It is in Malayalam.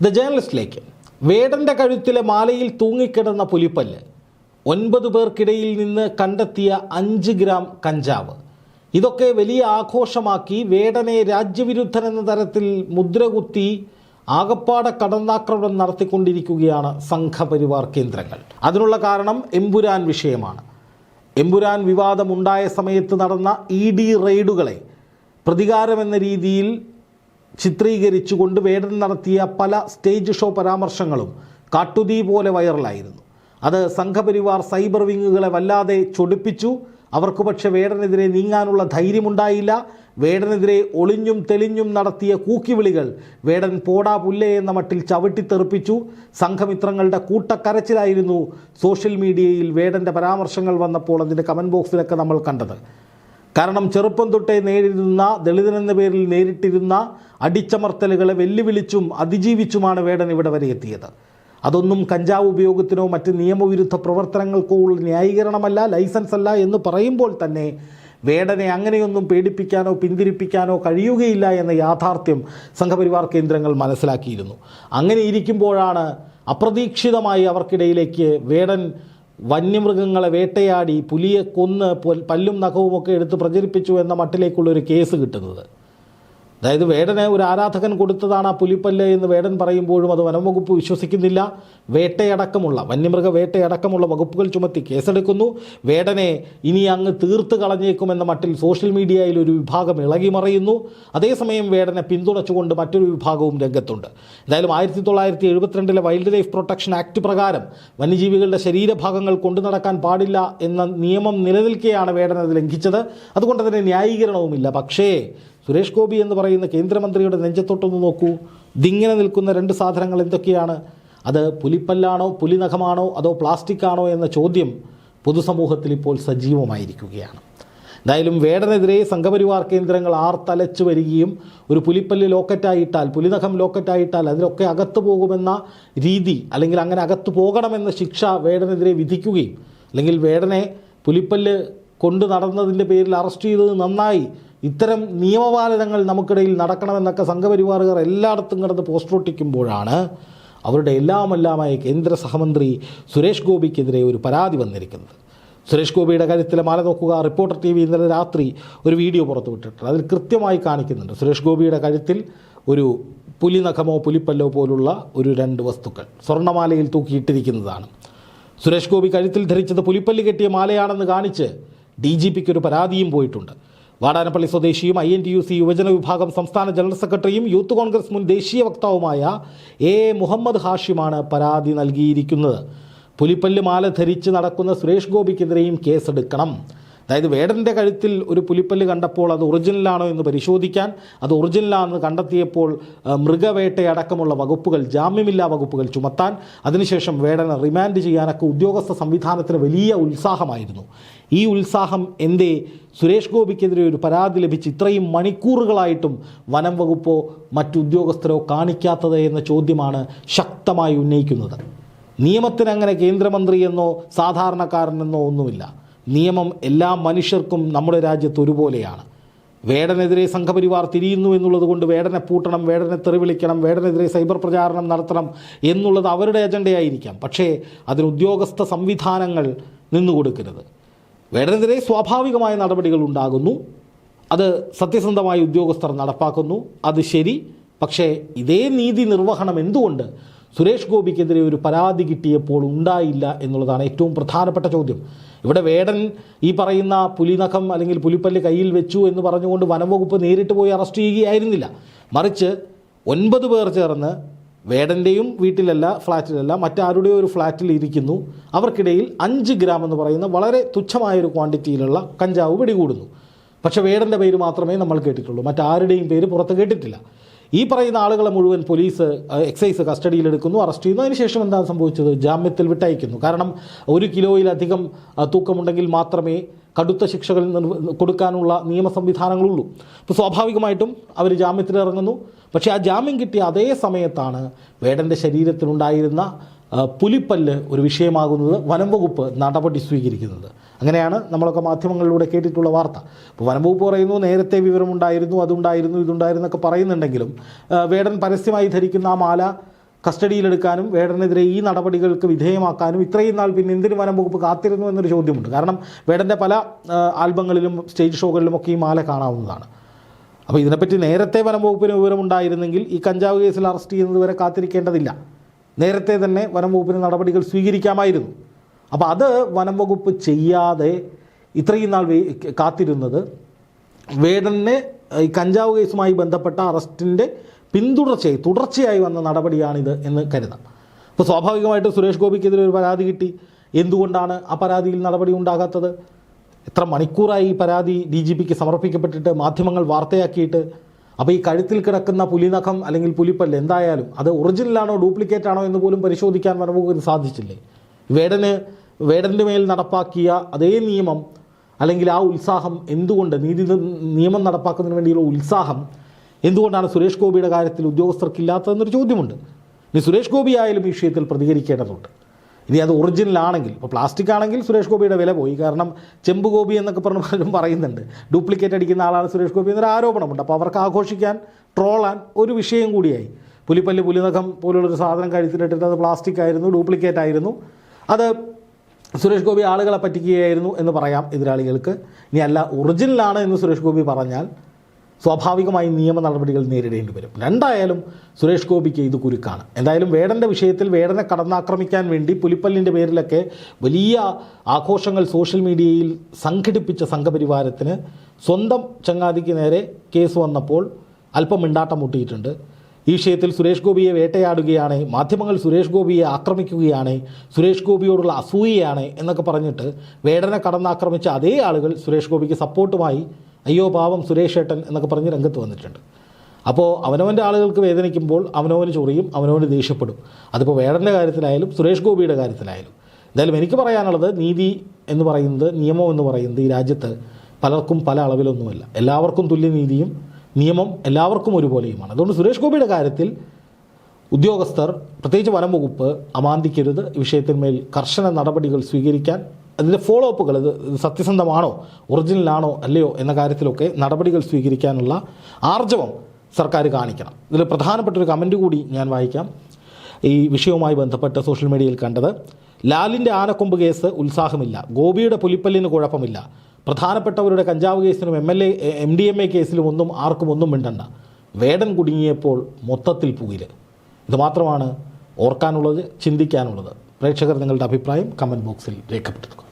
ദ ജേർണലിസ്റ്റിലേക്ക് വേടന്റെ കഴുത്തിലെ മാലയിൽ തൂങ്ങിക്കിടന്ന പുലിപ്പല്ല്. ഒൻപത് പേർക്കിടയിൽ നിന്ന് കണ്ടെത്തിയ അഞ്ച് ഗ്രാം കഞ്ചാവ്. ഇതൊക്കെ വലിയ ആഘോഷമാക്കി വേടനെ രാജ്യവിരുദ്ധൻ എന്ന തരത്തിൽ മുദ്രകുത്തി ആകപ്പാടെ കടന്നാക്രമണം നടത്തിക്കൊണ്ടിരിക്കുകയാണ് സംഘപരിവാർ കേന്ദ്രങ്ങൾ. അതിനുള്ള കാരണം എമ്പുരാൻ വിഷയമാണ്. എമ്പുരാൻ വിവാദമുണ്ടായ സമയത്ത് നടന്ന ഇ ഡി റെയ്ഡുകളെ പ്രതികാരമെന്ന രീതിയിൽ ചിത്രീകരിച്ചുകൊണ്ട് വേടൻ നടത്തിയ പല സ്റ്റേജ് ഷോ പരാമർശങ്ങളും കാട്ടുതീ പോലെ വൈറലായിരുന്നു. അത് സംഘപരിവാർ സൈബർ വിങ്ങുകളെ വല്ലാതെ ചൊടിപ്പിച്ചു. അവർക്ക് പക്ഷേ വേടനെതിരെ നീങ്ങാനുള്ള ധൈര്യമുണ്ടായില്ല. വേടനെതിരെ ഒളിഞ്ഞും തെളിഞ്ഞും നടത്തിയ കൂക്കിവിളികൾ വേടൻ പോടാ പുല്ലേ എന്ന മട്ടിൽ ചവിട്ടിത്തെറിപ്പിച്ചു. സംഘമിത്രങ്ങളുടെ കൂട്ടക്കരച്ചിലായിരുന്നു സോഷ്യൽ മീഡിയയിൽ വേടന്റെ പരാമർശങ്ങൾ വന്നപ്പോൾ അതിന്റെ കമന്റ് ബോക്സിലൊക്കെ നമ്മൾ കണ്ടത്. കാരണം ചെറുപ്പം തൊട്ടേ നേരിടുന്ന ദളിതനെന്ന പേരിൽ നേരിട്ടിരുന്ന അടിച്ചമർത്തലുകളെ വെല്ലുവിളിച്ചും അതിജീവിച്ചുമാണ് വേടൻ ഇവിടെ വരെ എത്തിയത്. അതൊന്നും കഞ്ചാവ് ഉപയോഗത്തിനോ മറ്റ് നിയമവിരുദ്ധ പ്രവർത്തനങ്ങൾക്കോ ഉള്ള ന്യായീകരണമല്ല ലൈസൻസ് അല്ല എന്ന് പറയുമ്പോൾ തന്നെ വേടനെ അങ്ങനെയൊന്നും പേടിപ്പിക്കാനോ പിന്തിരിപ്പിക്കാനോ കഴിയുകയില്ല എന്ന യാഥാർത്ഥ്യം സംഘപരിവാർ കേന്ദ്രങ്ങൾ മനസ്സിലാക്കിയിരുന്നു. അങ്ങനെ ഇരിക്കുമ്പോഴാണ് അപ്രതീക്ഷിതമായി അവർക്കിടയിലേക്ക് വേടൻ വന്യമൃഗങ്ങളെ വേട്ടയാടി പുലിയെ കൊന്ന് പല്ലും നഖവുമൊക്കെ എടുത്ത് പ്രചരിപ്പിച്ചു എന്ന മട്ടിലേക്കുള്ള ഒരു കേസ് കിട്ടുന്നത്. അതായത് വേടനെ ഒരു ആരാധകൻ കൊടുത്തതാണ് ആ പുലിപ്പല്ല് എന്ന് വേടൻ പറയുമ്പോഴും അത് വനംവകുപ്പ് വിശ്വസിക്കുന്നില്ല. വേട്ടയടക്കമുള്ള വന്യമൃഗ വേട്ടയടക്കമുള്ള വകുപ്പുകൾ ചുമത്തി കേസെടുക്കുന്നു. വേടനെ ഇനി അങ്ങ് തീർത്ത് കളഞ്ഞേക്കുമെന്ന മട്ടിൽ സോഷ്യൽ മീഡിയയിൽ ഒരു വിഭാഗം ഇളകി മറയുന്നു. അതേസമയം വേടനെ പിന്തുണച്ചുകൊണ്ട് മറ്റൊരു വിഭാഗവും രംഗത്തുണ്ട്. എന്തായാലും ആയിരത്തി തൊള്ളായിരത്തി എഴുപത്തിരണ്ടിലെ വൈൽഡ് ലൈഫ് പ്രൊട്ടക്ഷൻ ആക്ട് പ്രകാരം വന്യജീവികളുടെ ശരീരഭാഗങ്ങൾ കൊണ്ടു നടക്കാൻ പാടില്ല എന്ന നിയമം നിലനിൽക്കെയാണ് വേടനെ ലംഘിച്ചത്. അതുകൊണ്ട് തന്നെ ന്യായീകരണവുമില്ല. പക്ഷേ സുരേഷ് ഗോപി എന്ന് പറയുന്ന കേന്ദ്രമന്ത്രിയുടെ നെഞ്ചത്തൊട്ടൊന്ന് നോക്കൂ. ദിങ്ങനെ നിൽക്കുന്ന രണ്ട് സാധനങ്ങൾ എന്തൊക്കെയാണ്? അത് പുലിപ്പല്ലാണോ പുലിനഖമാണോ അതോ പ്ലാസ്റ്റിക് ആണോ എന്ന ചോദ്യം പൊതുസമൂഹത്തിൽ ഇപ്പോൾ സജീവമായിരിക്കുകയാണ്. എന്തായാലും വേടനെതിരെ സംഘപരിവാർ കേന്ദ്രങ്ങൾ ആർത്തലച്ചു വരികയും ഒരു പുലിപ്പല്ല് ലോക്കറ്റായിട്ടാൽ പുലിനഖം ലോക്കറ്റായിട്ടാൽ അതിലൊക്കെ അകത്തു പോകുമെന്ന രീതി അല്ലെങ്കിൽ അങ്ങനെ അകത്തു പോകണമെന്ന ശിക്ഷ വേടനെതിരെ വിധിക്കുകയും അല്ലെങ്കിൽ വേടനെ പുലിപ്പല്ല് കൊണ്ടു നടന്നതിന്റെ പേരിൽ അറസ്റ്റ് ചെയ്തത് നന്നായി ഇത്തരം നിയമപാലനങ്ങൾ നമുക്കിടയിൽ നടക്കണമെന്നൊക്കെ സംഘപരിവാറുകാർ എല്ലായിടത്തും കിടന്ന് പോസ്റ്റർ ഒട്ടിക്കുമ്പോഴാണ് അവരുടെ എല്ലാമെല്ലാമായ കേന്ദ്ര സഹമന്ത്രി സുരേഷ് ഗോപിക്കെതിരെ ഒരു പരാതി വന്നിരിക്കുന്നത്. സുരേഷ് ഗോപിയുടെ കാര്യത്തിലെ മാല നോക്കുക റിപ്പോർട്ടർ ടി വി ഇന്നലെ രാത്രി ഒരു വീഡിയോ പുറത്തുവിട്ടിട്ടുണ്ട് അതിൽ കൃത്യമായി കാണിക്കുന്നുണ്ട്. സുരേഷ് ഗോപിയുടെ കാര്യത്തിൽ ഒരു പുലിനഖമോ പുലിപ്പല്ലോ പോലുള്ള ഒരു രണ്ട് വസ്തുക്കൾ സ്വർണമാലയിൽ തൂക്കിയിട്ടിരിക്കുന്നതാണ്. സുരേഷ് ഗോപി കഴുത്തിൽ ധരിച്ചത് പുലിപ്പല്ലി കെട്ടിയ മാലയാണെന്ന് കാണിച്ച് ഡി ജി പിക്ക് ഒരു പരാതിയും പോയിട്ടുണ്ട്. വാടാനപ്പള്ളി സ്വദേശിയും I N T U C യുവജന വിഭാഗം സംസ്ഥാന ജനറൽ സെക്രട്ടറിയും യൂത്ത് കോൺഗ്രസ് മുൻ ദേശീയ വക്താവുമായ എ മുഹമ്മദ് ഹാഷിമാണ് പരാതി നൽകിയിരിക്കുന്നത്. പുലിപ്പല്ല് മാല ധരിച്ച് നടക്കുന്ന സുരേഷ് ഗോപിക്കെതിരെയും കേസെടുക്കണം. അതായത് വേടന്റെ കഴുത്തിൽ ഒരു പുലിപ്പല്ല് കണ്ടപ്പോൾ അത് ഒറിജിനലാണോ എന്ന് പരിശോധിക്കാൻ അത് ഒറിജിനലാണെന്ന് കണ്ടെത്തിയപ്പോൾ മൃഗവേട്ടയടക്കമുള്ള വകുപ്പുകൾ ജാമ്യമില്ലാ വകുപ്പുകൾ ചുമത്താൻ അതിനുശേഷം വേടനെ റിമാൻഡ് ചെയ്യാനൊക്കെ ഉദ്യോഗസ്ഥ സംവിധാനത്തിന് വലിയ ഉത്സാഹമായിരുന്നു. ഈ ഉത്സാഹം എന്തേ? സുരേഷ് ഗോപിക്കെതിരെ ഒരു പരാതി ലഭിച്ച് ഇത്രയും മണിക്കൂറുകളായിട്ടും വനം വകുപ്പോ മറ്റുദ്യോഗസ്ഥരോ കാണിക്കാത്തത് എന്ന ചോദ്യമാണ് ശക്തമായി ഉന്നയിക്കുന്നത്. നിയമത്തിന് അങ്ങനെ കേന്ദ്രമന്ത്രി എന്നോ സാധാരണക്കാരനെന്നോ ഒന്നുമില്ല. നിയമം എല്ലാ മനുഷ്യർക്കും നമ്മുടെ രാജ്യത്ത് ഒരുപോലെയാണ്. വേടനെതിരെ സംഘപരിവാർ തിരിയുന്നു എന്നുള്ളത് കൊണ്ട് വേടനെ പൂട്ടണം വേടനെ തെറിവിളിക്കണം വേടനെതിരെ സൈബർ പ്രചാരണം നടത്തണം എന്നുള്ളത് അവരുടെ അജണ്ടയായിരിക്കാം. പക്ഷേ അതിന് ഉദ്യോഗസ്ഥ സംവിധാനങ്ങൾ നിന്നുകൊടുക്കരുത്. വേടനെതിരെ സ്വാഭാവികമായ നടപടികൾ ഉണ്ടാകുന്നു. അത് സത്യസന്ധമായി ഉദ്യോഗസ്ഥർ നടപ്പാക്കുന്നു. അത് ശരി. പക്ഷേ ഇതേ നീതി നിർവഹണം എന്തുകൊണ്ട് സുരേഷ് ഗോപിക്കെതിരെ ഒരു പരാതി കിട്ടിയപ്പോൾ ഉണ്ടായില്ല എന്നുള്ളതാണ് ഏറ്റവും പ്രധാനപ്പെട്ട ചോദ്യം. ഇവിടെ വേടൻ ഈ പറയുന്ന പുലിനഖം അല്ലെങ്കിൽ പുലിപ്പല്ല് കയ്യിൽ വെച്ചു എന്ന് പറഞ്ഞുകൊണ്ട് വനംവകുപ്പ് നേരിട്ട് പോയി അറസ്റ്റ് ചെയ്യുകയായിരുന്നില്ല. മറിച്ച് ഒൻപത് പേർ ചേർന്ന് വേടന്റെയും വീട്ടിലല്ല ഫ്ലാറ്റിലല്ല മറ്റാരുടെയോ ഒരു ഫ്ലാറ്റിൽ ഇരിക്കുന്നു. അവർക്കിടയിൽ അഞ്ച് ഗ്രാം എന്ന് പറയുന്ന വളരെ തുച്ഛമായൊരു ക്വാണ്ടിറ്റിയിലുള്ള കഞ്ചാവ് പിടികൂടുന്നു പക്ഷേ വേടന്റെ പേര് മാത്രമേ നമ്മൾ കേട്ടിട്ടുള്ളൂ. മറ്റാരുടെയും പേര് പുറത്ത് കേട്ടിട്ടില്ല. ഈ പറയുന്ന ആളുകളെ മുഴുവൻ പോലീസ് എക്സൈസ് കസ്റ്റഡിയിലെടുക്കുന്നു അറസ്റ്റ് ചെയ്യുന്നു. അതിനുശേഷം എന്താണ് സംഭവിച്ചത്? ജാമ്യത്തിൽ വിട്ടയക്കുന്നു. കാരണം ഒരു കിലോയിലധികം തൂക്കമുണ്ടെങ്കിൽ മാത്രമേ കടുത്ത ശിക്ഷകൾ കൊടുക്കാനുള്ള നിയമ സംവിധാനങ്ങളുള്ളൂ. അപ്പോൾ സ്വാഭാവികമായിട്ടും അവർ ജാമ്യത്തിലിറങ്ങുന്നു പക്ഷേ ആ ജാമ്യം കിട്ടിയ അതേ സമയത്താണ് വേടന്റെ ശരീരത്തിലുണ്ടായിരുന്ന പുലിപ്പല്ല് ഒരു വിഷയമാകുന്നത് വനം വകുപ്പ് നടപടി സ്വീകരിക്കുന്നത്. അങ്ങനെയാണ് നമ്മളൊക്കെ മാധ്യമങ്ങളിലൂടെ കേട്ടിട്ടുള്ള വാർത്ത. ഇപ്പോൾ വനംവകുപ്പ് പറയുന്നു നേരത്തെ വിവരമുണ്ടായിരുന്നു അതുണ്ടായിരുന്നു ഇതുണ്ടായിരുന്നു എന്നൊക്കെ പറയുന്നുണ്ടെങ്കിലും വേടൻ പരസ്യമായി ധരിക്കുന്ന ആ മാല കസ്റ്റഡിയിലെടുക്കാനും വേടനെതിരെ ഈ നടപടികൾക്ക് വിധേയമാക്കാനും ഇത്രയും നാൾ പിന്നെ എന്തിന് വനം വകുപ്പ് കാത്തിരുന്നു എന്നൊരു ചോദ്യമുണ്ട്. കാരണം വേടന്റെ പല ആൽബങ്ങളിലും സ്റ്റേജ് ഷോകളിലും ഒക്കെ ഈ മാല കാണാവുന്നതാണ്. അപ്പോൾ ഇതിനെപ്പറ്റി നേരത്തെ വനം വകുപ്പിന് വിവരമുണ്ടായിരുന്നെങ്കിൽ ഈ കഞ്ചാവ് കേസിൽ അറസ്റ്റ് ചെയ്യുന്നത് വരെ കാത്തിരിക്കേണ്ടതില്ല. നേരത്തെ തന്നെ വനം വകുപ്പിന് നടപടികൾ സ്വീകരിക്കാമായിരുന്നു. അപ്പോൾ അത് വനം വകുപ്പ് ചെയ്യാതെ ഇത്രയും നാൾ കാത്തിരുന്നത്. വേടനെ ഈ കഞ്ചാവ് കേസുമായി ബന്ധപ്പെട്ട അറസ്റ്റിന്റെ പിന്തുടർച്ചയായി തുടർച്ചയായി വന്ന നടപടിയാണിത് എന്ന് കരുതാം. അപ്പോൾ സ്വാഭാവികമായിട്ട് സുരേഷ് ഗോപിക്കെതിരെ ഒരു പരാതി കിട്ടി. എന്തുകൊണ്ടാണ് ആ പരാതിയിൽ നടപടി ഉണ്ടാകാത്തത്? എത്ര മണിക്കൂറായി ഈ പരാതി ഡി ജി പിക്ക് സമർപ്പിക്കപ്പെട്ടിട്ട് മാധ്യമങ്ങൾ വാർത്തയാക്കിയിട്ട്? അപ്പോൾ ഈ കഴുത്തിൽ കിടക്കുന്ന പുലിനഖം അല്ലെങ്കിൽ പുലിപ്പല്ല് എന്തായാലും അത് ഒറിജിനലാണോ ഡ്യൂപ്ലിക്കേറ്റ് ആണോ എന്ന് പോലും പരിശോധിക്കാൻ വനവകുപ്പിന് സാധിച്ചില്ലേ? വേടന് വേടന്റെ മേൽ നടപ്പാക്കിയ അതേ നിയമം അല്ലെങ്കിൽ ആ ഉത്സാഹം എന്തുകൊണ്ട് നീതി നിയമം നടപ്പാക്കുന്നതിന് വേണ്ടിയുള്ള ഉത്സാഹം എന്തുകൊണ്ടാണ് സുരേഷ് ഗോപിയുടെ കാര്യത്തിൽ ഉദ്യോഗസ്ഥർക്കില്ലാത്തതെന്നൊരു ചോദ്യമുണ്ട്. ഇനി സുരേഷ് ഗോപി ആയാലും ഈ വിഷയത്തിൽ പ്രതികരിക്കേണ്ടതുണ്ട്. ഇനി അത് ഒറിജിനൽ ആണെങ്കിൽ ഇപ്പോൾ പ്ലാസ്റ്റിക് ആണെങ്കിൽ സുരേഷ് ഗോപിയുടെ വില പോയി. കാരണം ചെമ്പ് ഗോപി എന്നൊക്കെ പറഞ്ഞ പലരും പറയുന്നുണ്ട്. ഡ്യൂപ്ലിക്കേറ്റ് അടിക്കുന്ന ആളാണ് സുരേഷ് ഗോപി എന്നൊരു ആരോപണമുണ്ട്. അപ്പോൾ അവർക്ക് ആഘോഷിക്കാൻ ട്രോളാൻ ഒരു വിഷയം കൂടിയായി. പുലിപ്പല്ല് പുലിനഖം പോലുള്ളൊരു സാധനം കഴുത്തിലിട്ടിട്ട് അത് പ്ലാസ്റ്റിക് ആയിരുന്നു ഡ്യൂപ്ലിക്കേറ്റ് ആയിരുന്നു. അത് സുരേഷ് ഗോപി ആളുകളെ പറ്റിക്കുകയായിരുന്നു എന്ന് പറയാം എതിരാളികൾക്ക്. ഇനി അല്ല ഒറിജിനലാണ് എന്ന് സുരേഷ് ഗോപി പറഞ്ഞാൽ സ്വാഭാവികമായി നിയമ നടപടികൾ നേരിടേണ്ടി വരും. രണ്ടായാലും സുരേഷ് ഗോപിക്ക് ഇത് കുരുക്കാണ്. എന്തായാലും വേടന്റെ വിഷയത്തിൽ വേടനെ കടന്നാക്രമിക്കാൻ വേണ്ടി പുലിപ്പല്ലിന്റെ പേരിലൊക്കെ വലിയ ആഘോഷങ്ങൾ സോഷ്യൽ മീഡിയയിൽ സംഘടിപ്പിച്ച സംഘപരിവാരത്തിന് സ്വന്തം ചങ്ങാതിക്ക് നേരെ കേസ് വന്നപ്പോൾ അല്പം മിണ്ടാട്ടം മുട്ടിയിട്ടുണ്ട്. ഈ വിഷയത്തിൽ സുരേഷ് ഗോപിയെ വേട്ടയാടുകയാണ് മാധ്യമങ്ങൾ സുരേഷ് ഗോപിയെ ആക്രമിക്കുകയാണ് സുരേഷ് ഗോപിയോടുള്ള അസൂയയാണ് എന്നൊക്കെ പറഞ്ഞിട്ട് വേടനെ കടന്നാക്രമിച്ച അതേ ആളുകൾ സുരേഷ് ഗോപിക്ക് സപ്പോർട്ടുമായി അയ്യോ പാവം സുരേഷ് ഏട്ടൻ എന്നൊക്കെ പറഞ്ഞ് രംഗത്ത് വന്നിട്ടുണ്ട്. അപ്പോൾ അവനവന്റെ ആളുകൾക്ക് വേദനിക്കുമ്പോൾ അവനവന് ചൊറിയും അവനവന് ദേഷ്യപ്പെടും. അതിപ്പോൾ വേടന്റെ കാര്യത്തിലായാലും സുരേഷ് ഗോപിയുടെ കാര്യത്തിലായാലും. എന്തായാലും എനിക്ക് പറയാനുള്ളത് നീതി എന്ന് പറയുന്നത് നിയമം എന്ന് പറയുന്നത് ഈ രാജ്യത്ത് പലർക്കും പല അളവിലൊന്നുമല്ല. എല്ലാവർക്കും തുല്യനീതിയും നിയമം എല്ലാവർക്കും ഒരുപോലെയുമാണ്. അതുകൊണ്ട് സുരേഷ് ഗോപിയുടെ കാര്യത്തിൽ ഉദ്യോഗസ്ഥർ പ്രത്യേകിച്ച് വനം വകുപ്പ് അമാന്തിക്കരുത് വിഷയത്തിന്മേൽ കർശന നടപടികൾ സ്വീകരിക്കാൻ അതിന്റെ ഫോളോ അപ്പുകൾ ഇത് സത്യസന്ധമാണോ ഒറിജിനലാണോ അല്ലയോ എന്ന കാര്യത്തിലൊക്കെ നടപടികൾ സ്വീകരിക്കാനുള്ള ആർജവം സർക്കാർ കാണിക്കണം. ഇതിൽ പ്രധാനപ്പെട്ട ഒരു കമന്റ് കൂടി ഞാൻ വായിക്കാം. ഈ വിഷയവുമായി ബന്ധപ്പെട്ട് സോഷ്യൽ മീഡിയയിൽ കണ്ടത് ലാലിന്റെ ആനക്കൊമ്പ് കേസ് ഉത്സാഹമില്ല ഗോപിയുടെ പുലിപ്പല്ലിന് കുഴപ്പമില്ല പ്രധാനപ്പെട്ടവരുടെ കഞ്ചാവ് കേസിലും M L A M D M A കേസിലും ഒന്നും ആർക്കും ഒന്നും മിണ്ടണ്ട. വേടൻ കുടുങ്ങിയപ്പോൾ മൊത്തത്തിൽ പുകിൽ ഇത് മാത്രമാണ് ഓർക്കാനുള്ളത് ചിന്തിക്കാനുള്ളത്. പ്രേക്ഷകർ നിങ്ങളുടെ അഭിപ്രായം കമന്റ് ബോക്സിൽ രേഖപ്പെടുത്തുക.